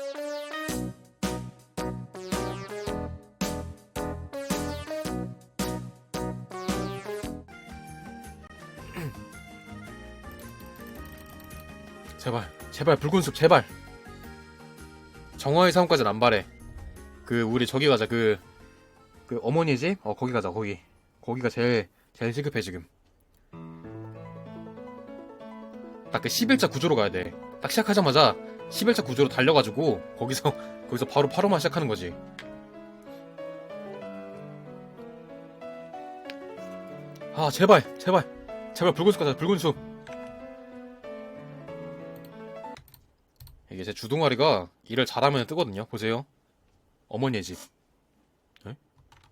제발 제발 붉은 숲 제발. 정화의 사원까지는 안 바래. 그 우리 저기 가자. 그 그 어머니 집? 어 거기 가자 거기. 거기가 제일 제일 시급해 지금. 딱 그 11자 구조로 가야 돼딱 시작하자마자 11자 구조로 달려가지고 거기서 거기서 바로 파로만 시작하는 거지 아 제발 제발 제발 붉은 숲 가자 붉은 숲 이게 제 주둥아리가 일을 잘하면 뜨거든요. 보세요. 어머니의 집. 에?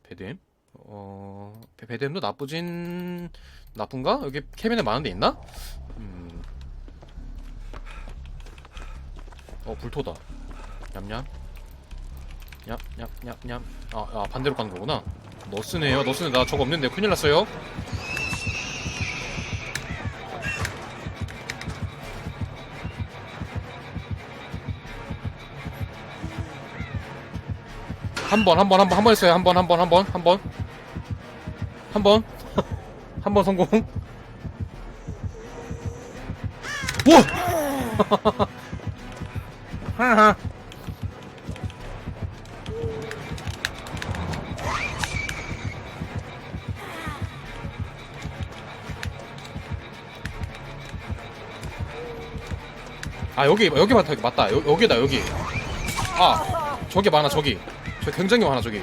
베드엠? 어, 베- 베드엠도 나쁘진 나쁜가? 여기 캐비넷 많은 데 있나? 음. 어, 불토다. 냠냠. 냠냠냠냠. 아, 아 반대로 가는 거구나. 너스네요. 너스네 나 저거 없는데 큰일 났어요. 한 번, 한 번, 한 번, 한 번 했어요. 한 번, 한 번, 한 번, 한 번. 한 번. 한 번 성공. 와! 하하. 아 여기 여기 맞다 여기 맞다. 여, 여기다 여기. 아 저기 많아 저기. 저 굉장히 많아 저기.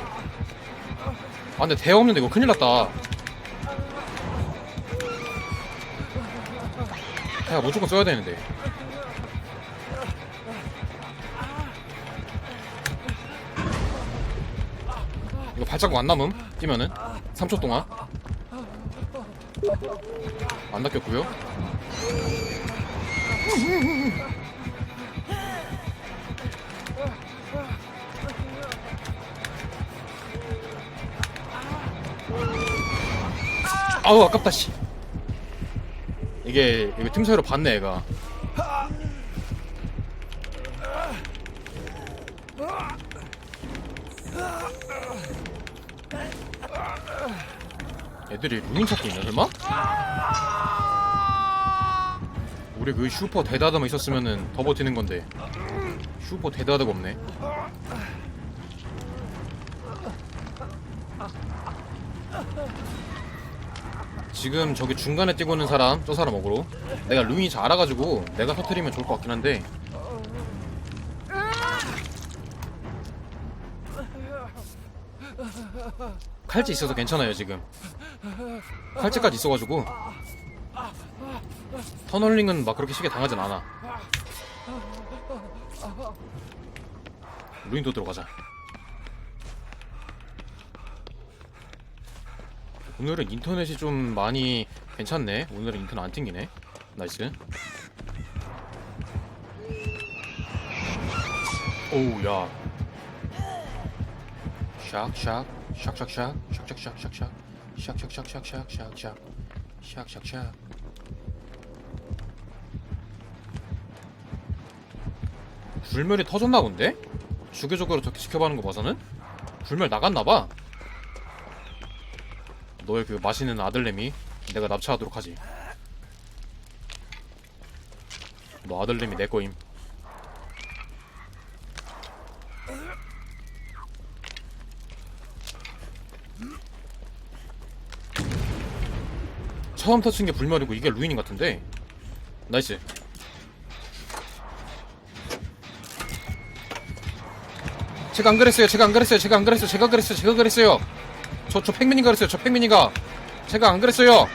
아 근데 대화 없는데 이거 큰일 났다. 대화 무조건 써야 되는데 이거 발자국 안 남음? 뛰면은? 3초 동안? 안 낚였고요. 아우 아깝다 씨. 이게 이거 틈새로 봤네 얘가 애들이 루인 찾고 있네 설마? 우리 그 슈퍼 데드하다만 있었으면은 더 버티는 건데. 슈퍼 데드하다가 없네. 지금 저기 중간에 뛰고 있는 사람 저 사람 어그로? 내가 루인이 잘 알아가지고 내가 터트리면 좋을 것 같긴 한데 칼찌 있어서 괜찮아요 지금. 칼찌까지 있어가지고. 터널링은 막 그렇게 쉽게 당하진 않아. 루인도 들어가자. 오늘은 인터넷이 좀 많이 괜찮네. 오늘은 인터넷 안 튕기네. 나이스. 오우 야. 샥샥 샥샥샥 샥샥샥샥샥 샥샥샥샥샥샥 샥샥샥 불멸이 터졌나 본데? 주교적으로 저렇게 지켜봐는 거 봐서는? 불멸 나갔나봐 너의 그 맛있는 아들내미 내가 납치하도록 하지 너 아들내미 내 거임 처음 터친 게 불멸이고 이게 루인인 같은데? 나이스. 제가 안 그랬어요. 제가 안 그랬어요. 제가 안 그랬어요. 제가 그랬어요. 제가 그랬어요. 저, 저 팽민이가 그랬어요. 저 팽민이가. 제가 안 그랬어요.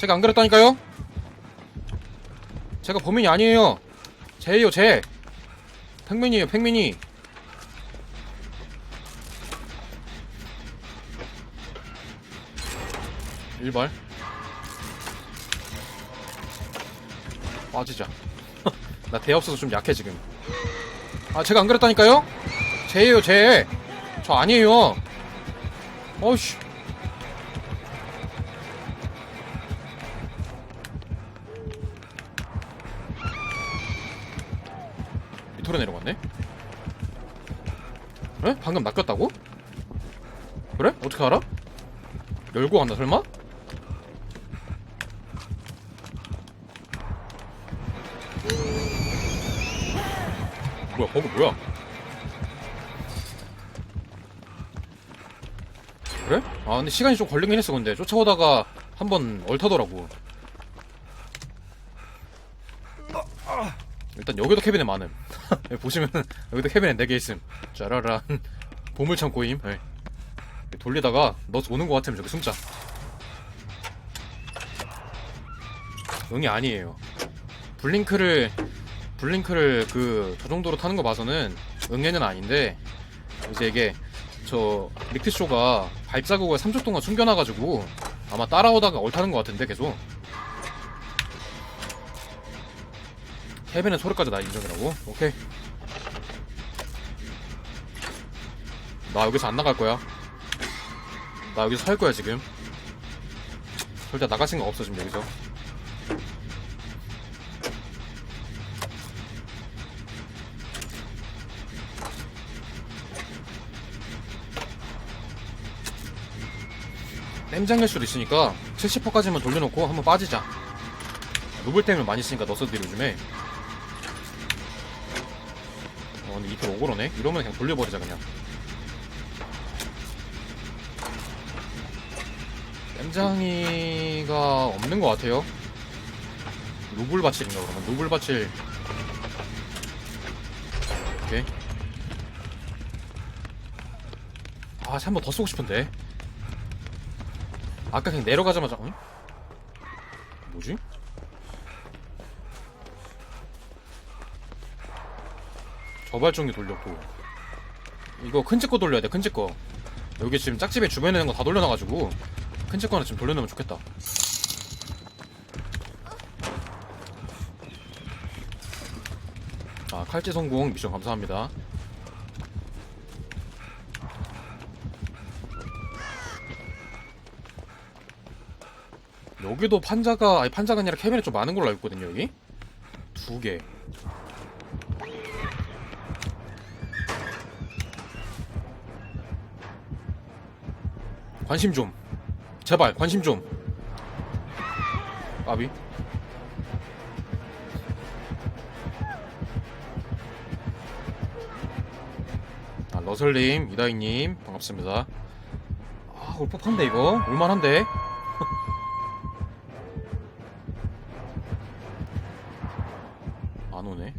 제가 안 그랬다니까요? 제가 범인이 아니에요. 쟤예요 쟤 팽민이에요 팽민이 빠지자 나 대 없어서 좀 약해 지금 아 제가 안 그랬다니까요 쟤예요 쟤저 아니에요 어이씨 밑으로 내려갔네? 에? 방금 낚였다고? 그래? 어떻게 알아? 열고 갔나 설마? 뭐야? 버그 뭐야? 그래? 아 근데 시간이 좀 걸리긴 했어 근데. 쫓아오다가 한 번 얼타더라고. 일단 여기도 캐비넷 많음. 여기 보시면은 여기도 캐비넷 4개 있음. 짜라란. 보물창고임. 예. 돌리다가 너 오는 거 같으면 저기 숨자. 응이 아니에요. 블링크를 블링크를 그 저 정도로 타는 거 봐서는 응애는 아닌데 이제 이게 저 릭트쇼가 발자국을 3초 동안 숨겨놔가지고 아마 따라오다가 얼타는 것 같은데 계속. 해변의 소리까지 나 인정이라고? 오케이. 나 여기서 안 나갈 거야. 나 여기서 살 거야 지금. 절대 나갈 생각 없어 지금 여기서 땜장일 수도 있으니까 70%까지만 돌려놓고 한번 빠지자. 루블템을 많이 쓰니까 너스들이 요즘에. 어 근데 이틀 오그러네? 이러면 그냥 돌려버리자 그냥. 땜장이가 없는 것 같아요. 루블 바칠인가 그러면? 루블 바칠 오케이. 아한 번더 쓰고 싶은데 아까 그냥 내려가자마자 응? 뭐지? 저발전기 돌렸고. 이거 큰 집 거 돌려야 돼큰 집 거. 여기 지금 짝집에 주변에 있는 거 다 돌려놔가지고 큰 집 거는 지금 돌려놓으면 좋겠다. 아 칼질 성공. 미션 감사합니다 여기도 판자가 아니 판자가 아니라 캐비넷 좀 많은 걸로 알고 있거든요 여기. 두 개. 관심 좀. 제발 관심 좀. 아비. 아 러설님 이다희님 반갑습니다. 아 올법한데 이거? 올만한데 안 오네.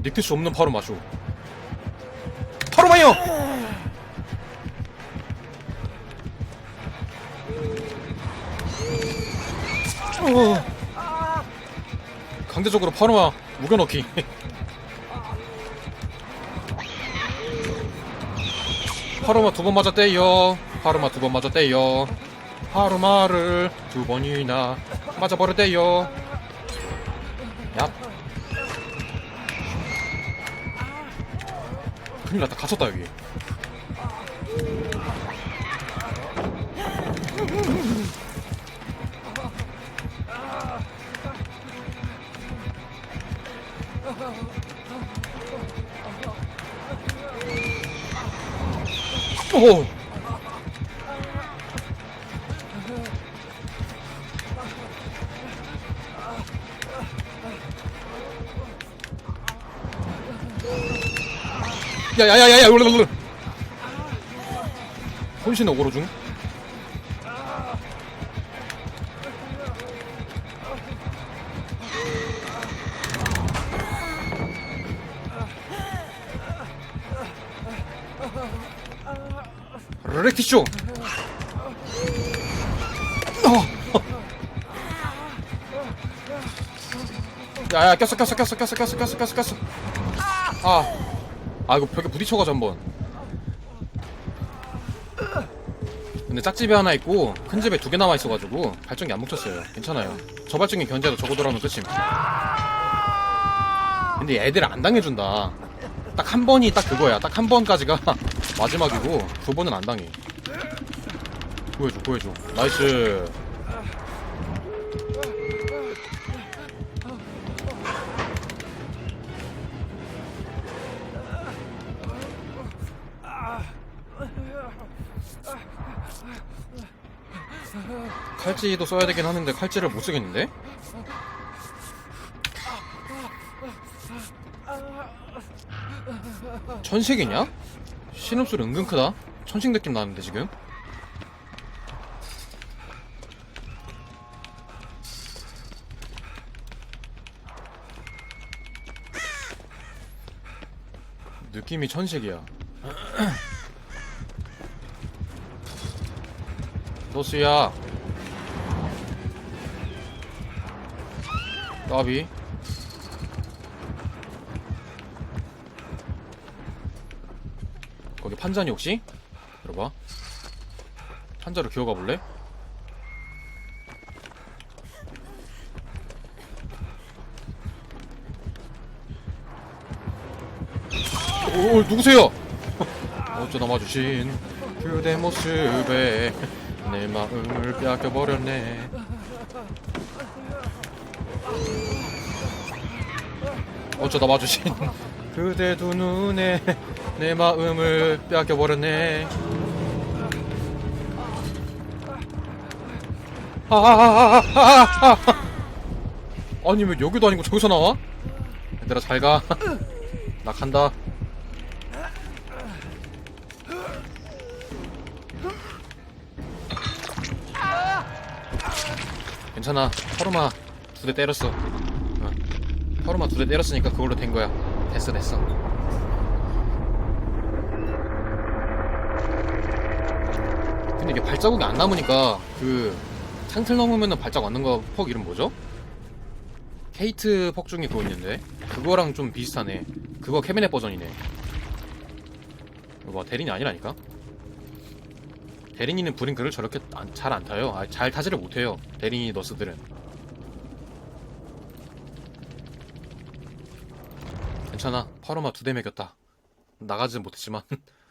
닉트시 없는 파로 마쇼. 파로 마요! 어. 강제적으로 파노마 무겨넣기. 파로마 두 번 맞았대요. 파로마 두 번 맞았대요. 파로마를 두 번이나 맞아버렸대요. 야 큰일 났다. 갇혔다 여기 오. 야야야야야 울르르 혼신 어그로 중 레키쇼. 야야 꼈어 꼈어 꼈어 꼈어 꼈어 꼈어 꼈어 꼈어. 아, 아 이거 벽에 부딪혀가지고 한번. 근데 짝집에 하나 있고 큰 집에 두 개 남아 있어가지고 발전기 안 뭉쳤어요. 괜찮아요. 저 발전기 견제도 저거 돌아오면 끝임 근데 애들 안 당해준다. 딱 한 번이 딱 그거야. 딱 한 번까지가 마지막이고 두 번은 안 당해. 구해줘, 구해줘. 나이스. 칼찌도 써야 되긴 하는데 칼찌를 못 쓰겠는데? 천식이냐? 신음소리 은근 크다. 천식 느낌 나는데 지금? 느낌이 천식이야. 노스야. 까비. 판자니 혹시? 들어봐. 판자로 기어가 볼래? 오, 누구세요? 어쩌다 마주친 그대 모습에 내 마음을 뺏겨버렸네. 어쩌다 마주친 그대 두 눈에 내 마음을 뺏겨버렸네. 아아아 아 아 아 아니 왜 여기도 아니고 저기서 나와? 얘들아 잘 가. 나 간다. 괜찮아. 파르마 두 대 때렸어. 어. 파르마 두 대 때렸으니까 그걸로 된 거야. 됐어, 됐어. 근데 이게 발자국이 안 남으니까 그 창틀 넘으면은 발자국 왔는 거퍽 이름 뭐죠? 케이트 퍽 중에 그거 있는데 그거랑 좀 비슷하네. 그거 캐비넷 버전이네. 와 대린이 아니라니까? 대린이는 브링크를 저렇게 잘 안 타요. 아, 잘 타지를 못해요. 대린이 너스들은. 괜찮아. 파로마 두 대 매겼다. 나가지는 못했지만